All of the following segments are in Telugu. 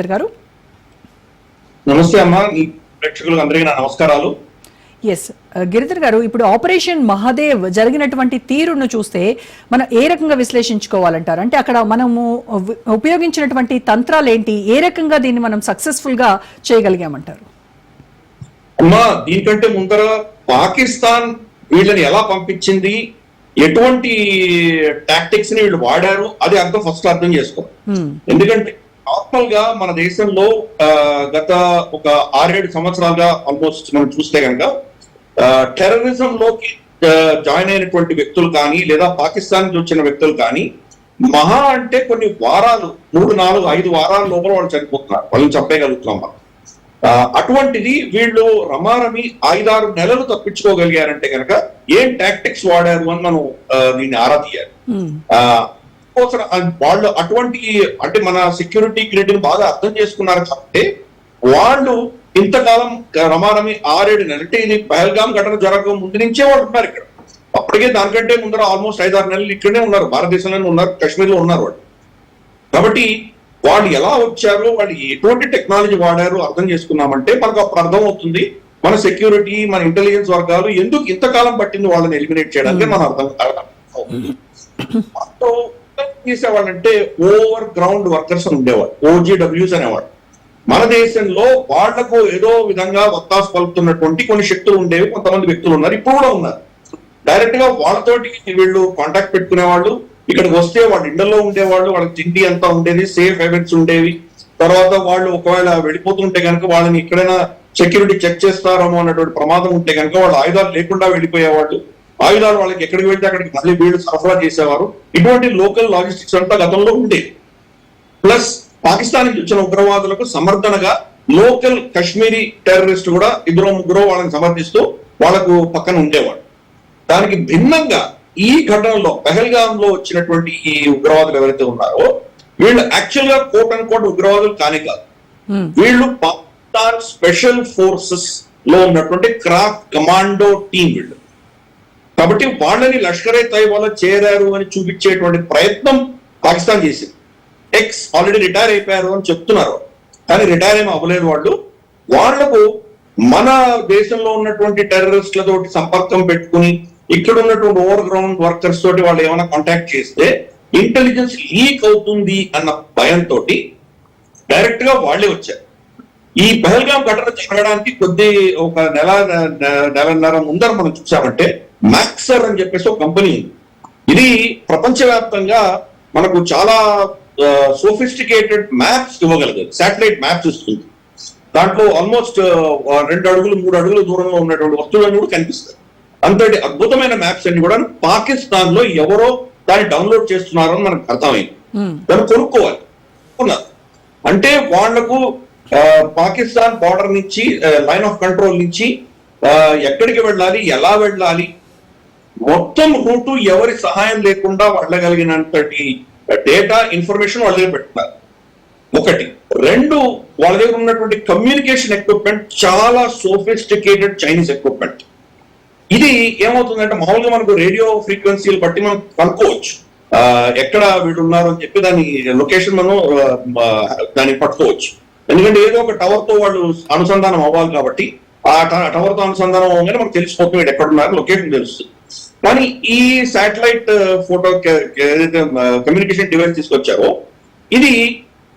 గారు. నమస్తే అమ్మా ప్రేక్షకులకు అందరికీ నా నమస్కారాలు. ఎస్ గిరిధర్ గారు ఇప్పుడు ఆపరేషన్ మహాదేవ్ జరిగినటువంటి తీరును చూస్తే మనం ఏ రకంగా విశ్లేషించుకోవాలంటారు? అంటే అక్కడ మనము ఉపయోగించినటువంటి తంత్రాలు ఏంటి? ఏ రకంగా దీన్ని మనం సక్సెస్ఫుల్గా చేయగలిగామంటారు? అమ్మా దీనికంటే ముందర పాకిస్తాన్ వీళ్ళని ఎలా పంపించింది? ఎటువంటి టాక్టిక్స్ని వీళ్ళు వాడారు? అది అర్థం ఫస్ట్ అర్థం చేసుకో Hmm. ఎందుకంటే నార్మల్గా మన దేశంలో గత ఒక ఆరేడు సంవత్సరాలుగా ఆల్మోస్ట్ మనం చూస్తే కనుక టెర్రరిజం లోకి జాయిన్ అయినటువంటి వ్యక్తులు కానీ లేదా పాకిస్తాన్ నుంచి వచ్చిన వ్యక్తులు కానీ మహా అంటే కొన్ని వారాలు మూడు నాలుగు ఐదు వారాల లోపల వాళ్ళు చనిపోతున్నారు. వాళ్ళని చంపేయగలుగుతున్నాం మనం. అటువంటిది వీళ్ళు రమారమి ఐదారు నెలలు తప్పించుకోగలిగారంటే కనుక ఏం టాక్టిక్స్ వాడారు అని మనం దీన్ని ఆరా తీయాలి. ఆ, కోసం వాళ్ళు అటువంటి అంటే మన సెక్యూరిటీ క్రెడిట్ బాగా అర్థం చేసుకున్నారు కాబట్టి వాళ్ళు ఇంతకాలం రమారమి ఆరేడు నెలలు అంటే ఇది పహల్గాం ఘటన జరగక ముందు నుంచే వాళ్ళు ఉన్నారు ఇక్కడ. అప్పటికే దానికంటే ముందర ఆల్మోస్ట్ ఐదారు నెలలు ఇక్కడనే ఉన్నారు. భారతదేశంలోనే ఉన్నారు. కాశ్మీర్లో ఉన్నారు వాళ్ళు. కాబట్టి వాళ్ళు ఎలా వచ్చారు వాళ్ళు ఎటువంటి టెక్నాలజీ వాడారు అర్థం చేసుకున్నామంటే మనకు అప్పుడు అర్థం అవుతుంది మన సెక్యూరిటీ మన ఇంటెలిజెన్స్ వర్గాలు ఎందుకు ఇంతకాలం పట్టింది వాళ్ళని ఎలిమినేట్ చేయడానికి మనం అర్థం సో చేసేవాళ్ళంటే ఓవర్ గ్రౌండ్ వర్కర్స్ అని ఉండేవాళ్ళు ఓజీడబ్ల్యూస్ అనేవాడు మన దేశంలో వాళ్ళకు ఏదో విధంగా వత్తాసు పలుకుతున్నటువంటి కొన్ని శక్తులు ఉండేవి కొంతమంది వ్యక్తులు ఉన్నారు ఇప్పుడు కూడా ఉన్నారు. డైరెక్ట్గా వాళ్ళతోటి వీళ్ళు కాంటాక్ట్ పెట్టుకునేవాళ్ళు ఇక్కడికి వస్తే వాళ్ళ ఇండల్లో ఉండేవాళ్ళు వాళ్ళకి తిండి అంతా ఉండేది సేఫ్ హెవెన్స్ ఉండేవి. తర్వాత వాళ్ళు ఒకవేళ వెళ్ళిపోతుంటే కనుక వాళ్ళని ఎక్కడైనా సెక్యూరిటీ చెక్ చేస్తారేమో అన్నటువంటి ప్రమాదం ఉంటే కనుక వాళ్ళు ఆయుధాలు లేకుండా వెళ్ళిపోయేవాళ్ళు. ఆయుధాలు వాళ్ళకి ఎక్కడికి వెళ్తే అక్కడికి మళ్ళీ వీళ్ళు సరఫరా చేసేవారు. ఇటువంటి లోకల్ లాజిస్టిక్స్ అంతా గతంలో ఉండేది ప్లస్ పాకిస్తాన్ నుంచి వచ్చిన ఉగ్రవాదులకు సమర్థనగా లోకల్ కశ్మీరీ టెర్రరిస్ట్ కూడా ఇద్దరు ముగ్గురు వాళ్ళని సమర్థిస్తూ వాళ్ళకు పక్కన ఉండేవాడు. దానికి భిన్నంగా ఈ ఘటనలో పెహల్గాం లో వచ్చినటువంటి ఈ ఉగ్రవాదులు ఎవరైతే ఉన్నారో వీళ్ళు యాక్చువల్గా కోట్ అండ్ కోట్ ఉగ్రవాదులు కానే కాదు. వీళ్ళు పాకిస్తాన్ స్పెషల్ ఫోర్సెస్లో ఉన్నటువంటి క్రాఫ్ట్ కమాండో టీం వీళ్ళు. కాబట్టి వాళ్ళని లష్కరే ఏ తైబాలో చేరారు అని చూపించేటువంటి ప్రయత్నం పాకిస్తాన్ చేసింది. ఎక్స్ ఆల్రెడీ రిటైర్ అయిపోయారు అని చెప్తున్నారు. కానీ రిటైర్ ఏమి అవ్వలేదు వాళ్ళు. వాళ్ళకు మన దేశంలో ఉన్నటువంటి టెర్రరిస్టులతో సంపర్కం పెట్టుకుని ఇక్కడ ఉన్నటువంటి ఓవర్ గ్రౌండ్ వర్కర్స్ తోటి వాళ్ళు ఏమైనా కాంటాక్ట్ చేస్తే ఇంటెలిజెన్స్ లీక్ అవుతుంది అన్న భయంతో డైరెక్ట్గా వాళ్ళే వచ్చారు. ఈ పహల్గాం ఘటన జరగడానికి కొద్ది ఒక నెల నెలన్నర ముందర మనం చూసామంటే మ్యాక్సర్ అని చెప్పేసి ఒక కంపెనీ ఇది ప్రపంచవ్యాప్తంగా మనకు చాలా సోఫిస్టికేటెడ్ మ్యాప్స్ ఇవ్వగలదు శాటిలైట్ మ్యాప్స్ ఇస్తుంది. దాంట్లో ఆల్మోస్ట్ రెండు అడుగులు మూడు అడుగుల దూరంలో ఉన్నటువంటి వస్తువులన్నీ కూడా కనిపిస్తాయి. అంతటి అద్భుతమైన మ్యాప్స్ అన్ని కూడా పాకిస్తాన్లో ఎవరో దాన్ని డౌన్లోడ్ చేస్తున్నారో అని మనకు అర్థమైంది. దాన్ని కొనుక్కోవాలి. కొన్నారు. అంటే వాళ్ళకు పాకిస్తాన్ బార్డర్ నుంచి లైన్ ఆఫ్ కంట్రోల్ నుంచి ఎక్కడికి వెళ్ళాలి ఎలా వెళ్ళాలి మొత్తం రూటు ఎవరి సహాయం లేకుండా వెళ్ళగలిగినంతటి డేటా ఇన్ఫర్మేషన్ వాళ్ళ దగ్గర పెట్టుకున్నారు. ఒకటి. రెండు వాళ్ళ దగ్గర ఉన్నటువంటి కమ్యూనికేషన్ ఎక్విప్మెంట్ చాలా సోఫిస్టికేటెడ్ చైనీస్ ఎక్విప్మెంట్. ఇది ఏమవుతుందంటే మామూలుగా మనకు రేడియో ఫ్రీక్వెన్సీలు బట్టి మనం కనుక్కోవచ్చు. ఎక్కడ వీడు ఉన్నారు అని చెప్పి దాని లొకేషన్ మనం దాన్ని పట్టుకోవచ్చు. ఎందుకంటే ఏదో ఒక టవర్తో వాళ్ళు అనుసంధానం అవ్వాలి కాబట్టి ఆ టవర్తో అనుసంధానం అవ్వగానే మనకు తెలిసిపోతుంది వీడు ఎక్కడ ఉన్నారు లొకేషన్ తెలుస్తుంది. కానీ ఈ శాటిలైట్ ఫోటో కమ్యూనికేషన్ డివైస్ తీసుకొచ్చారో ఇది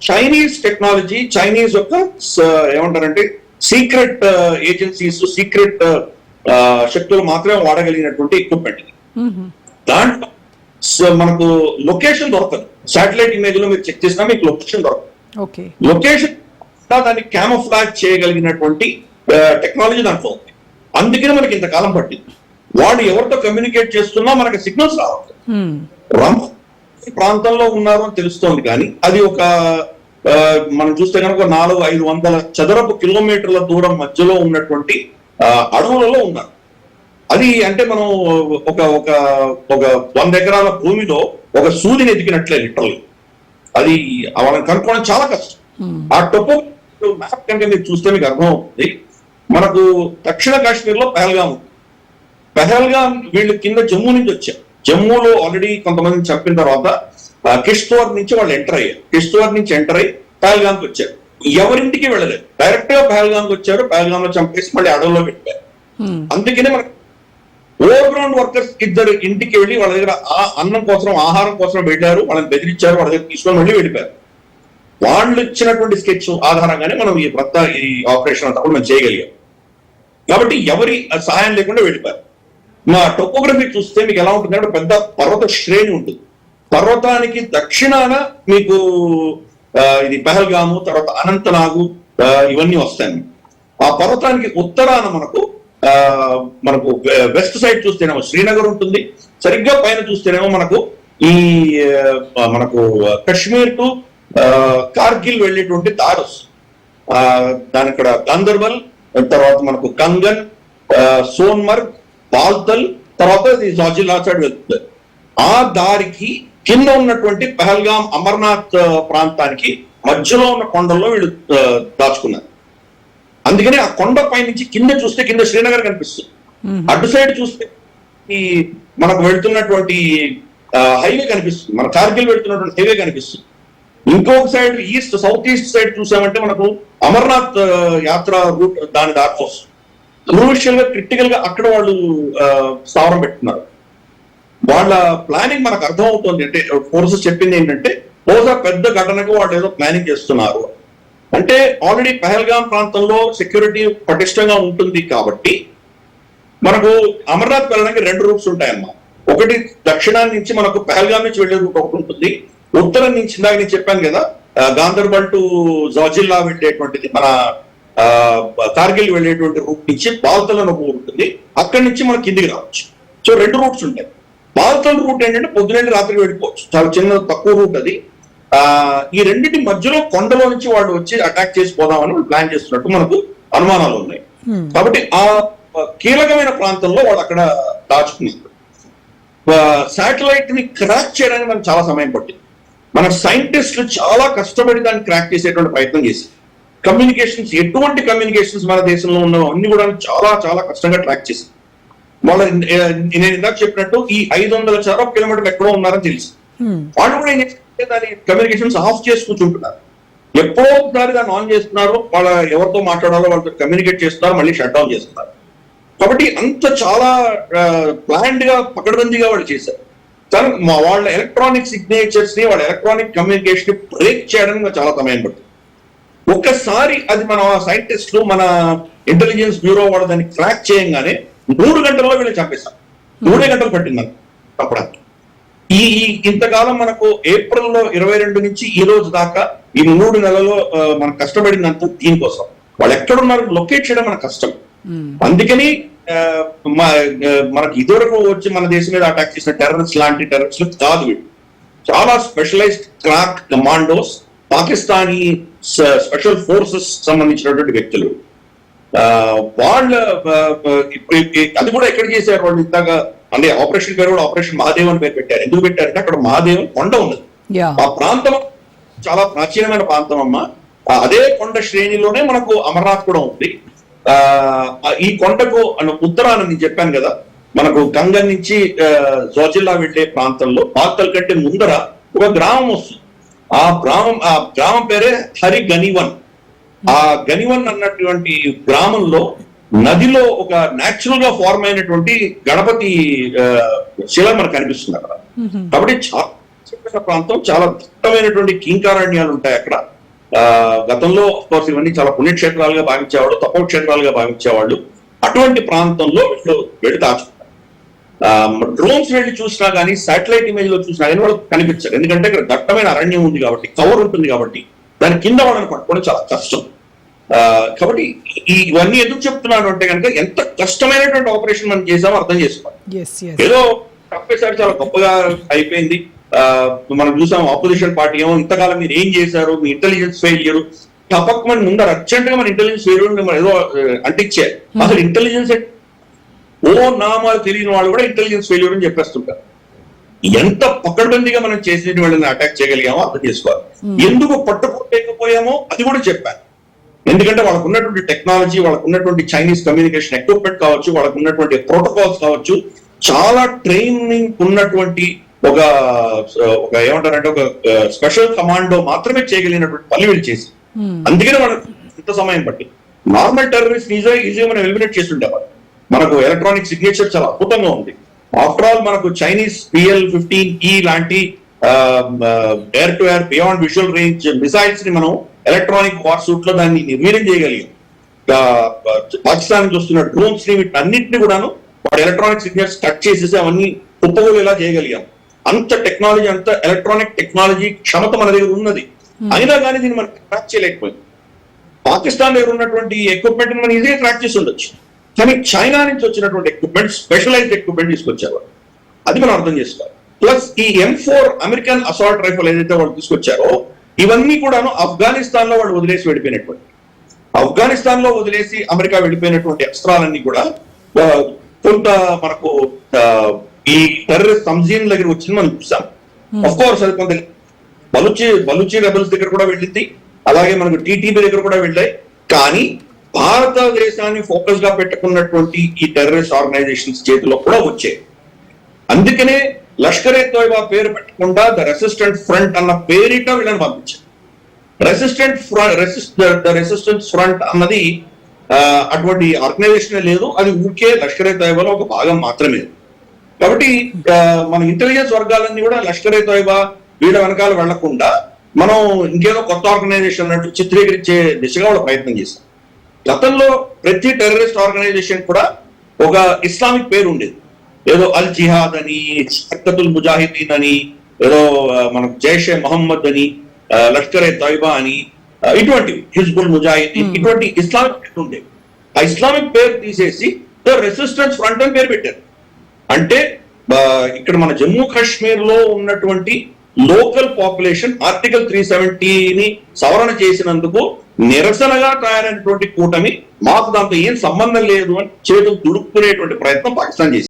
చైనీస్ టెక్నాలజీ చైనీస్ యొక్క ఏమంటారంటే సీక్రెట్ ఏజెన్సీస్ సీక్రెట్ శక్తులు మాత్రమే వాడగలిగినటువంటి ఎక్విప్మెంట్ ఇది. దాంట్లో మనకు లొకేషన్ దొరకదు. శాటిలైట్ ఇమేజ్లో మీరు చెక్ చేసినా మీకు లొకేషన్ దొరకదు. లొకేషన్ దాన్ని క్యామోఫ్లాజ్ చేయగలిగినటువంటి టెక్నాలజీ దాంట్లో ఉంది. అందుకనే మనకి ఇంతకాలం పట్టింది. వాడు ఎవరితో కమ్యూనికేట్ చేస్తున్నా మనకి సిగ్నల్స్ Hmm. రమ్ ప్రాంతంలో ఉన్నారు అని తెలుస్తోంది కానీ అది ఒక మనం చూస్తే కనుక నాలుగు ఐదు వందల చదరపు కిలోమీటర్ల దూరం మధ్యలో ఉన్నటువంటి అడవులలో ఉన్నారు. అది అంటే మనం ఒక ఒక ఒక వంద ఎకరాల భూమిలో ఒక సూదిని ఎదిగినట్లే లిటరల్ అది వాళ్ళని కనుక్కోవడం చాలా కష్టం. ఆ టొపో మ్యాప్ కనుక మీరు చూస్తే మీకు అర్థం అవుతుంది మనకు దక్షిణ కాశ్మీర్లో పహల్గాం ఉంది. పహల్గాం వీళ్ళు కింద జమ్మూ నుంచి వచ్చారు. జమ్మూలో ఆల్రెడీ కొంతమంది చంపిన తర్వాత ఆ, కిష్త్వార్ నుంచి వాళ్ళు ఎంటర్ అయ్యారు. కిష్త్వార్ నుంచి ఎంటర్ అయ్యి పహల్గామ్కి వచ్చారు. ఎవరింటికి వెళ్ళలేదు. డైరెక్ట్గా పహల్గామ్కి వచ్చారు. పహల్గామ్లో చంపేసి మళ్ళీ అడవుల్లో పెట్టారు. అందుకనే మనకు ఓవర్ గ్రౌండ్ వర్కర్స్ ఇద్దరు ఇంటికి వెళ్ళి వాళ్ళ దగ్గర ఆ అన్నం కోసం ఆహారం కోసం వెళ్ళారు. వాళ్ళని బెదిరించారు. వాళ్ళ దగ్గర తీసుకొని వెళ్ళి వెళ్ళిపోయారు. వాళ్ళు ఇచ్చినటువంటి స్కెచ్ ఆధారంగానే మనం ఈ కొత్త ఈ ఆపరేషన్ అంతా కూడా మనం చేయగలిగాం. కాబట్టి ఎవరి సహాయం లేకుండా వెళ్ళిపోయారు. మా టోపోగ్రఫీ చూస్తే మీకు ఎలా ఉంటుంది అంటే పెద్ద పర్వత శ్రేణి ఉంటుంది. పర్వతానికి దక్షిణాన మీకు ఇది పెహల్గాము తర్వాత అనంతనాగు ఇవన్నీ వస్తాయి. ఆ పర్వతానికి ఉత్తరాన మనకు ఆ, మనకు వెస్ట్ సైడ్ చూస్తేనేమో శ్రీనగర్ ఉంటుంది. సరిగ్గా పైన చూస్తేనేమో మనకు ఈ మనకు కశ్మీర్ టు ఆ, కార్గిల్ వెళ్ళేటువంటి దారి వస్తుంది ఆ, దాని ఇక్కడ గందర్బల్ తర్వాత మనకు కంగన్ ఆ, సోన్మర్గ్ బాల్తల్ తర్వాత ఇది జాజిలా సైడ్ వెళ్తుంది. ఆ దారికి కింద ఉన్నటువంటి పహల్గాం అమర్నాథ్ ప్రాంతానికి మధ్యలో ఉన్న కొండల్లో వీళ్ళు దాచుకున్నారు. అందుకని ఆ కొండ పై నుంచి కింద చూస్తే కింద శ్రీనగర్ కనిపిస్తుంది. అటు సైడ్ చూస్తే ఈ మనకు వెళ్తున్నటువంటి హైవే కనిపిస్తుంది. మన కార్గిల్ వెళ్తున్నటువంటి హైవే కనిపిస్తుంది. ఇంకొక side east south east side చూసామంటే మనకు అమర్నాథ్ యాత్ర రూట్ దాని దారి వస్తుంది క్రూషియల్గా క్రిటికల్గా అక్కడ వాళ్ళు స్థావరం పెట్టుకున్నారు. వాళ్ళ ప్లానింగ్ మనకు అర్థం అవుతుంది అంటే ఫోర్సెస్ చెప్పింది ఏంటంటే బహుశా పెద్ద ఘటనకు వాళ్ళు ఏదో ప్లానింగ్ చేస్తున్నారు. అంటే ఆల్రెడీ పహల్గాం ప్రాంతంలో సెక్యూరిటీ పటిష్టంగా ఉంటుంది కాబట్టి మనకు అమర్నాథ్ వెళ్ళడానికి రెండు రూట్స్ ఉంటాయమ్మా. ఒకటి దక్షిణాన్ని నుంచి మనకు పహల్గాం నుంచి వెళ్ళే రూట్ ఒకటి ఉంటుంది. ఉత్తరం నుంచి ఇందాక నేను చెప్పాను కదా గాంధర్బల్ టు జాజిల్లా వెళ్ళేటువంటిది మన కార్గిల్ వెళ్ళేటువంటి రూట్ నుంచి బాల్తల్ అని ఒక ఉంటుంది. అక్కడి నుంచి మనం కిందికి రావచ్చు. సో రెండు రూట్స్ ఉంటాయి. బాల్తల్ రూట్ ఏంటంటే పొద్దునండి రాత్రికి వెళ్ళిపోవచ్చు. చాలా చిన్న తక్కువ రూట్ అది. ఆ ఈ రెండింటి మధ్యలో కొండలో నుంచి వాళ్ళు వచ్చి అటాక్ చేసి పోదామని ప్లాన్ చేస్తున్నట్టు మనకు అనుమానాలు ఉన్నాయి. కాబట్టి ఆ కీలకమైన ప్రాంతంలో వాళ్ళు అక్కడ దాచుకున్నారు శాటిలైట్ని క్రాక్ చేయడానికి మనకు చాలా సమయం పట్టింది. మన సైంటిస్టులు చాలా కష్టపడి దాన్ని క్రాక్ చేసేటువంటి ప్రయత్నం చేశారు. కమ్యూనికేషన్స్ ఎటువంటి కమ్యూనికేషన్స్ మన దేశంలో ఉన్న అన్ని కూడా చాలా చాలా కష్టంగా ట్రాక్ చేశారు వాళ్ళ నేను ఇందాక చెప్పినట్టు ఈ ఐదు వందల చదరపు కిలోమీటర్లు ఎక్కడో ఉన్నారని తెలుసు. వాళ్ళు కూడా ఏం చేస్తారంటే దాని కమ్యూనికేషన్స్ ఆఫ్ చేసి కూర్చుంటున్నారు ఎప్పుడో ఒకసారి దాన్ని ఆన్ చేస్తున్నారు వాళ్ళ ఎవరితో మాట్లాడాలో వాళ్ళతో కమ్యూనికేట్ చేస్తున్నారు మళ్ళీ షట్ డౌన్ చేస్తున్నారు. కాబట్టి అంత చాలా ప్లాన్డ్గా పకడ్బందీగా వాళ్ళు చేశారు. కానీ వాళ్ళ ఎలక్ట్రానిక్ సిగ్నేచర్స్ని వాళ్ళ ఎలక్ట్రానిక్ కమ్యూనికేషన్ బ్రేక్ చేయడానికి చాలా సమయం పడుతుంది. ఒక్కసారి అది మన సైంటిస్టులు మన ఇంటెలిజెన్స్ బ్యూరో వాళ్ళు దాన్ని క్రాక్ చేయంగానే మూడు గంటల్లో వీళ్ళు చంపేశారు మూడే గంటలు పట్టింది నాకు చంపడానికి ఈ ఇంతకాలం మనకు ఏప్రిల్లో ఇరవై రెండు నుంచి ఈ రోజు దాకా ఈ మూడు నెలలో మనం కష్టపడిందంత దీనికోసం. వాళ్ళు ఎక్కడున్నారు? లొకేట్ చేయడం మన కష్టం. అందుకని మనకి ఇదివరకు వచ్చి మన దేశం మీద అటాక్ చేసిన టెర్రరిస్ట్ లాంటి టెర్రరిస్ట్ కాదు వీళ్ళు. చాలా specialized crack commandos Pakistani special forces సంబంధించినటువంటి వ్యక్తులు. ఆ, వాళ్ళ అది కూడా ఎక్కడ చేశారు వాళ్ళు ఇందాక? అంటే ఆపరేషన్ పేరు కూడా ఆపరేషన్ మహాదేవ్ అని పేరు పెట్టారు. ఎందుకు పెట్టారంటే అక్కడ మహాదేవ్ కొండ ఉన్నది. ఆ ప్రాంతం చాలా ప్రాచీనమైన ప్రాంతం అమ్మ. అదే కొండ శ్రేణిలోనే మనకు అమర్నాథ్ కూడా ఉంది. ఆ ఈ కొండకు ఉత్తరాన నేను చెప్పాను కదా మనకు గంగన్ నుంచి జోజిల్లా వెళ్ళే ప్రాంతంలో బాత్తల్ కంటే ముందర ఒక గ్రామం వస్తుంది. ఆ గ్రామం ఆ గ్రామం పేరే హరి గనివన్ ఆ గనివన్ అన్నటువంటి గ్రామంలో నదిలో ఒక నేచురల్గా ఫార్మ్ అయినటువంటి గణపతి శిల మనకు కనిపిస్తుంది అక్కడ. కాబట్టి చాలా ప్రాంతం చాలా దట్టమైనటువంటి కీంకారణ్యాలు ఉంటాయి అక్కడ. ఆ గతంలో కోర్స్ ఇవన్నీ చాలా పుణ్యక్షేత్రాలుగా భావించేవాళ్ళు తపోక్షేత్రాలుగా భావించేవాళ్ళు. అటువంటి ప్రాంతంలో వీళ్ళు వెళ్ళి దాచుకుంటారు డ్రోన్స్ వెళ్ళి చూసినా కానీ శాటిలైట్ ఇమేజ్లో చూసినా కానీ వాళ్ళకి కనిపించారు ఎందుకంటే ఇక్కడ దట్టమైన అరణ్యం ఉంది కాబట్టి కవర్ ఉంటుంది కాబట్టి దాని కింద వాళ్ళని పట్టుకోవడం చాలా కష్టం. కాబట్టి ఇవన్నీ ఎందుకు చెప్తున్నాను అంటే కనుక ఎంత కష్టమైనటువంటి ఆపరేషన్ మనం చేసామో అర్థం చేసుకోవాలి. ఏదో తప్పేసారి చాలా గొప్పగా అయిపోయింది. మనం చూసాం ఆపోజిషన్ పార్టీ ఏమో ఇంతకాలం మీరు ఏం చేశారు? మీ ఇంటెలిజెన్స్ ఫెయిల్యూర్ తప్పకమని ముందు అర్జెంట్గా మన ఇంటెలిజెన్స్ ఫెయిల్యూర్ ఏదో అంటించారు అసలు ఇంటెలిజెన్స్ ఓ నామాలు తెలియని వాళ్ళు కూడా ఇంటెలిజెన్స్ ఫెయిల్యూర్ అని చెప్పేస్తుంటారు. ఎంత పకడ్బందీగా మనం చేసిన వాళ్ళని అటాక్ చేయగలిగామో అర్థం చేసుకోవాలి. ఎందుకు పట్టుకోలేకపోయామో అది కూడా చెప్పాను ఎందుకంటే వాళ్ళకు ఉన్నటువంటి టెక్నాలజీ వాళ్ళకు ఉన్నటువంటి చైనీస్ కమ్యూనికేషన్ ఎక్విప్మెంట్ కావచ్చు వాళ్ళకు ఉన్నటువంటి ప్రోటోకాల్స్ కావచ్చు చాలా ట్రైనింగ్ ఉన్నటువంటి ఒక ఒక ఏమంటారంటే ఒక స్పెషల్ కమాండో మాత్రమే చేయగలిగినటువంటి పని వీళ్ళు చేసి అందుకనే మనకు ఇంత సమయం పట్టి నార్మల్ టెర్రరిస్ట్ ఈజీ ఈజీగా మనం ఎలిమినేట్ చేస్తుండేవారు మనకు ఎలక్ట్రానిక్ సిగ్నేచర్ చాలా అద్భుతంగా ఉంది. ఆఫ్టర్ ఆల్ మనకు చైనీస్ పిఎల్ ఫిఫ్టీన్ ఈ లాంటి air to air beyond visual range మిసైల్స్ని మనం ఎలక్ట్రానిక్ వార్ సూట్లో దాన్ని నిర్వీర్యం చేయగలిగాం. పాకిస్తాన్ నుంచి వస్తున్న డ్రోన్స్ని వీటన్నిటిని కూడాను వాడు ఎలక్ట్రానిక్ సిగ్నల్స్ కట్ చేసేసి అవన్నీ కుప్పగోలు ఇలా చేయగలిగాం. అంత టెక్నాలజీ అంత ఎలక్ట్రానిక్ టెక్నాలజీ క్షమత మన దగ్గర ఉన్నది. అయినా కానీ దీన్ని మనం ట్రాక్ చేయలేకపోయింది పాకిస్తాన్ దగ్గర ఉన్నటువంటి ఎక్విప్మెంట్ మనం ఈజీగా ట్రాక్ చేసి ఉండొచ్చు. కానీ చైనా నుంచి వచ్చినటువంటి ఎక్విప్మెంట్ స్పెషలైజ్డ్ ఎక్విప్మెంట్ తీసుకొచ్చారు. అది మనం అర్థం చేసుకోవాలి. ప్లస్ ఈ M four American assault rifle ఏదైతే వాళ్ళు తీసుకొచ్చారో ఇవన్నీ కూడాను ఆఫ్ఘనిస్తాన్లో వాళ్ళు వదిలేసి వెళ్ళిపోయినటువంటి. ఆఫ్ఘనిస్తాన్లో వదిలేసి అమెరికా వెళ్ళిపోయినటువంటి అస్త్రాలన్నీ కూడా కొంత మనకు ఈ టెర్రరిస్ట్ సంజీన్ దగ్గర వచ్చింది మనం చూసాం. అఫ్ కోర్స్ అది కొంత బలుచి బలుచి రెబల్స్ దగ్గర కూడా వెళ్ళింది. అలాగే మనకు టీటీపీ దగ్గర కూడా వెళ్ళాయి. కానీ భారతదేశాన్ని ఫోకస్గా పెట్టుకున్నటువంటి ఈ టెర్రరిస్ట్ ఆర్గనైజేషన్స్ చేతిలో కూడా వచ్చాయి. అందుకనే లష్కర్ ఏ తోయబా పేరు పెట్టకుండా ద రెసిస్టెంట్ ఫ్రంట్ అన్న పేరిట వీళ్ళని పంపించారు. రెసిస్టెంట్ ద రెసిస్టెన్స్ ఫ్రంట్ అన్నది అటువంటి ఆర్గనైజేషన్ లేదు. అది ఊరికే లష్కర్ ఏ తోయబాలో ఒక భాగం మాత్రమే. కాబట్టి మన ఇంటెలిజెన్స్ వర్గాలన్నీ కూడా లష్కర్ ఏ తోయబా వీళ్ళ వెనకాల వెళ్ళకుండా మనం ఇంకేదో కొత్త ఆర్గనైజేషన్ అన్నట్టు చిత్రీకరించే దిశగా వాళ్ళు ప్రయత్నం చేశాం గతంలో ప్రతి టెర్రరిస్ట్ ఆర్గనైజేషన్ కూడా ఒక ఇస్లామిక్ పేరు ఉండేది. ఏదో అల్ జిహాద్ అని హర్కతుల్ ముజాహిదీన్ అని ఏదో మనకు జైషే మహమ్మద్ అని లష్కర్ ఏ తైబా అని ఇటువంటివి హిజ్బుల్ ముజాహిదీన్ ఇటువంటి ఇస్లామిక్ పేరు ఉండేవి. ఆ ఇస్లామిక్ పేరు తీసేసి ద రెసిస్టెన్స్ ఫ్రంట్ అని పేరు పెట్టారు. అంటే ఇక్కడ మన జమ్మూ కాశ్మీర్లో ఉన్నటువంటి లోకల్ పాపులేషన్ ఆర్టికల్ త్రీ సెవెంటీని సవరణ చేసినందుకు నిరసనగా తయారైనటువంటి కూటమి మాకు దాంతో ఏం సంబంధం లేదు అని చేతులు తుడుక్కునేటువంటి ప్రయత్నం పాకిస్తాన్ చేసింది.